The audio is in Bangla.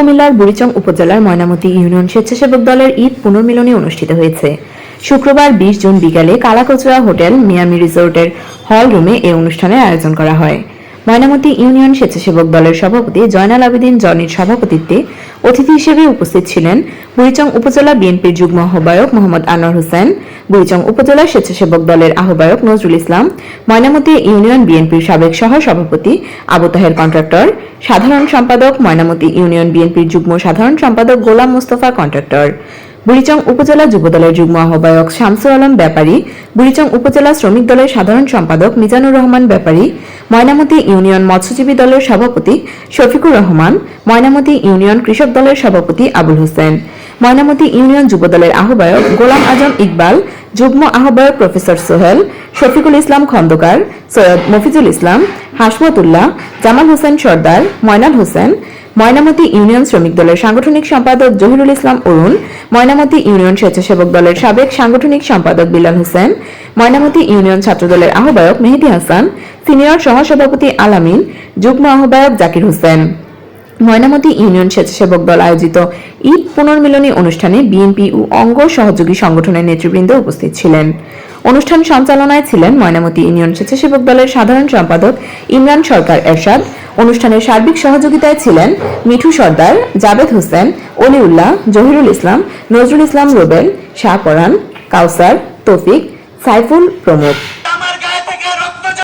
কুমিল্লার বুড়িচং উপজেলার ময়নামতি ইউনিয়ন স্বেচ্ছাসেবক দলের ঈদ পুনর্মিলনী অনুষ্ঠিত হয়েছে। শুক্রবার বিশ জুন বিকালে কালাকচুয়া হোটেল মিয়ামি রিসোর্টের হল রুমে এই অনুষ্ঠানের আয়োজন করা হয়। ময়নামতি ইউনিয়ন স্বেচ্ছাসেবক দলের সভাপতি জয়নাল আবেদিন জনির সভাপতিত্বে অতিথি হিসেবে উপস্থিত ছিলেন বুড়িচং উপজেলা বিএনপির যুগ্ম আহ্বায়ক মোহাম্মদ আনোয়ার হোসেন, বুড়িচং উপজেলা স্বেচ্ছাসেবক দলের আহ্বায়ক নজরুল ইসলাম, ময়নামতি ইউনিয়ন বিএনপির সাবেক সহ সভাপতি আবু তাহের কন্ট্রাক্টর, সাধারণ সম্পাদক ময়নামতি ইউনিয়ন বিএনপির যুগ্ম সাধারণ সম্পাদক গোলাম মোস্তফা কন্ট্রাক্টর। বুড়িচং উপজেলা যুবদলের যুগ্ম আহ্বায়ক শামসুল আলম ব্যাপারী, বুড়িচং উপজেলা শ্রমিক দলের সাধারণ সম্পাদক মিজানুর রহমান ব্যাপারী, ময়নামতি ইউনিয়ন মৎস্যজীবী দলের সভাপতি শফিকুর রহমান, ময়নামতি ইউনিয়ন কৃষক দলের সভাপতি আবুল হোসেন। ময়নামতি ইউনিয়ন যুবদলের আহ্বায়ক গোলাম আজম ইকবাল, যুগ্ম আহ্বায়ক প্রফেসর সোহেল, শফিকুল ইসলাম খন্দকার, সৈয়দ মফিজুল ইসলাম, হাসমতুল্লাহ, জামাল হোসেন সর্দার, ময়নাল হোসেন, ময়নামতি ইউনিয়ন শ্রমিক দলের সাংগঠনিক সম্পাদক জহিরুল ইসলাম অরুণ, ময়নামতি ইউনিয়ন স্বেচ্ছাসেবক দলের সাবেক সাংগঠনিক সম্পাদক বিলাল হোসেন, ময়নামতি ইউনিয়ন ছাত্র দলের আহ্বায়ক মেহেদি হাসান, সিনিয়র সহসভাপতি আলামিন যুগ্ম আহ্বায়ক জাকির হোসেন। ময়নামতি ইউনিয়ন স্বেচ্ছাসেবক দল আয়োজিত ঈদ পুনর্মিলনী অনুষ্ঠানে বিএনপি ও অঙ্গ সহযোগী সংগঠনের নেতৃবৃন্দ উপস্থিত ছিলেন। অনুষ্ঠান সঞ্চালনায় ছিলেন ময়নামতি ইউনিয়ন স্বেচ্ছাসেবক দলের সাধারণ সম্পাদক ইমরান সরকার এরশাদ। অনুষ্ঠানের সার্বিক সহযোগিতায় ছিলেন মিঠু সর্দার, জাবেদ হোসেন, অলিউল্লাহ, জহিরুল ইসলাম, নজরুল ইসলাম রোবেল, শাহ পরান কাউসার, তৌফিক, সাইফুল প্রমুখ।